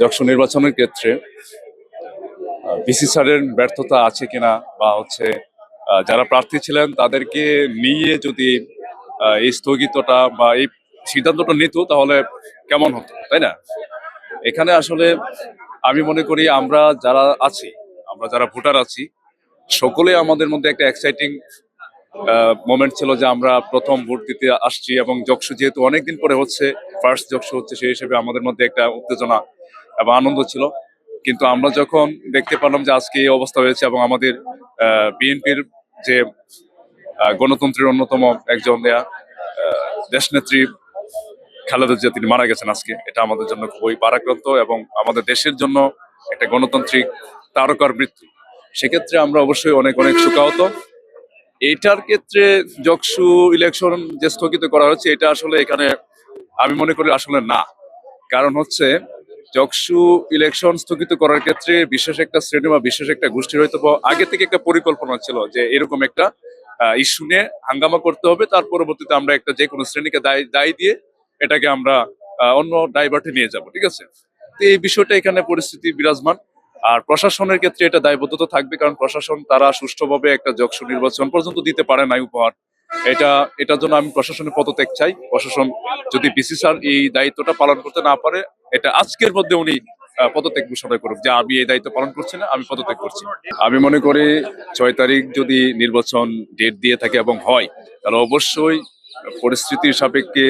যক্ষু নির্বাচনের ক্ষেত্রে বিসি স্যারের ব্যর্থতা আছে কিনা বা হচ্ছে যারা প্রার্থী ছিলেন তাদেরকে নিয়ে যদি এই স্থগিতটা বা এই সিদ্ধান্তটা নিত তাহলে কেমন হতো, তাই না? এখানে আসলে আমি মনে করি আমরা যারা আছি, আমরা যারা ভোটার আছি, সকলে আমাদের মধ্যে একটা এক্সাইটিং মোমেন্ট ছিল যে আমরা প্রথম ভোট দিতে আসছি এবং যক্ষ যেহেতু অনেকদিন পরে হচ্ছে ফার্স্ট যক্ষ হচ্ছে সেই হিসেবে আমাদের মধ্যে একটা উত্তেজনা এবং আনন্দ ছিল। কিন্তু আমরা যখন দেখতে পেলাম যে আজকে এই অবস্থা হয়েছে এবং আমাদের বিএনপির যে গণতন্ত্রের অন্যতম একজন দেশনেত্রী খালেদা জিয়া, তিনি মারা গেছেন আজকে। এটা আমাদের জন্য খুবই পারাক্রান্ত এবং আমাদের দেশের জন্য একটা গণতান্ত্রিক তারকার মৃত্যু। সেক্ষেত্রে আমরা অবশ্যই অনেক অনেক শোকাহত। এটার ক্ষেত্রে যকসু ইলেকশন যে স্থগিত করা হচ্ছে এটা আসলে এখানে আমি মনে করি আসলে না। কারণ হচ্ছে যকসু ইলেকশন স্থগিত করার ক্ষেত্রে বিশেষ একটা শ্রেণি বা বিশেষ একটা গোষ্ঠীর হয়তো আগে থেকে একটা পরিকল্পনা ছিল যে এরকম একটা ইস্যু নিয়ে হাঙ্গামা করতে হবে, তার পরবর্তীতে আমরা একটা যে কোনো শ্রেণীকে দায় দায় দিয়ে এটাকে আমরা অন্য ডাইভার্টে নিয়ে যাব, ঠিক আছে? তো এই বিষয়টা এখানে পরিস্থিতি বিরাজমান। আর প্রশাসনের ক্ষেত্রে এটা দায়বদ্ধতা থাকবে, কারণ প্রশাসন তারা সুষ্ঠুভাবে একটা যক্ষু নির্বাচন পর্যন্ত দিতে পারে নাই উপহার। এটা, এটার জন্য আমি প্রশাসনের পদত্যাগ চাই। প্রশাসন যদি বিসি স্যার এই দায়িত্বটা পালন করতে না পারে, এটা আজকের মধ্যে উনি পদত্যাগ ঘোষণা করুক যে আমি এই দায়িত্ব পালন করছি না, আমি পদত্যাগ করছি। আমি মনে করি ছয় তারিখ যদি নির্বাচন ডেট দিয়ে থাকে এবং হয়, তাহলে অবশ্যই পরিস্থিতির সাপেক্ষে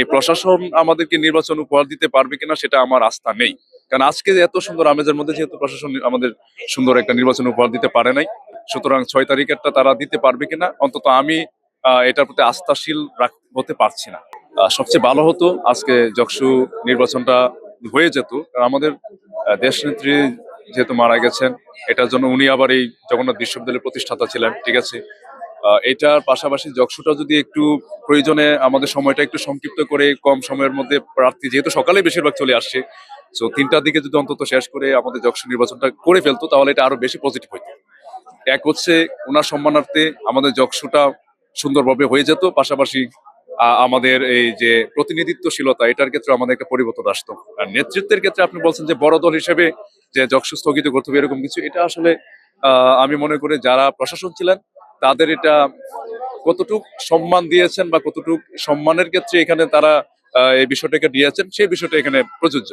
এই প্রশাসন আমাদেরকে নির্বাচন উপহার দিতে পারবে কিনা সেটা আমার আস্থা নেই। কারণ আজকে এত সুন্দর আমেজের মধ্যে যেহেতু প্রশাসন আমাদের সুন্দর একটা নির্বাচন উপহার দিতে পারে নাই, সুতরাং ছয় তারিখেরটা তারা দিতে পারবে কিনা, অন্তত আমি এটার প্রতি আস্থাশীল হতে পারছি না। সবচেয়ে ভালো হতো আজকে যক্ষু নির্বাচনটা হয়ে যেত। কারণ আমাদের আহ, দেশনেত্রী যেহেতু মারা গেছেন এটার জন্য উনি আবার এই জগন্নাথ বিশ্ববিদ্যালয়ের প্রতিষ্ঠাতা ছিলেন ঠিক আছে? এটার পাশাপাশি যক্ষুটা যদি একটু প্রয়োজনে আমাদের সময়টা একটু সংক্ষিপ্ত করে কম সময়ের মধ্যে প্রার্থী যেহেতু সকালে বেশিরভাগ চলে আসছে তো তিনটার দিকে যদি অন্তত শেষ করে আমাদের যক্ষু নির্বাচনটা করে ফেলতো তাহলে এটা আরও বেশি পজিটিভ হইতো। এক হচ্ছে ওনার সম্মানার্থে আমাদের যক্ষুটা সুন্দরভাবে হয়ে যেত। পাশাপাশি আমাদের এই যে প্রতিনিধিত্বশীলতা, এটার ক্ষেত্রে আমাদের একটা পরিবর্তন আসতো। আর নেতৃত্বের ক্ষেত্রে আপনি বলছেন যে বড় দল হিসেবে যে যক্ষু স্থগিত করতে হবে, এরকম কিছু, এটা আসলে আমি মনে করি যারা প্রশাসন ছিলেন, তাদের এটা কতটুক সম্মান দিয়েছেন বা কতটুক সম্মানের ক্ষেত্রে এখানে তারা এই বিষয়টাকে দিয়েছেন সেই বিষয়টা এখানে প্রযোজ্য।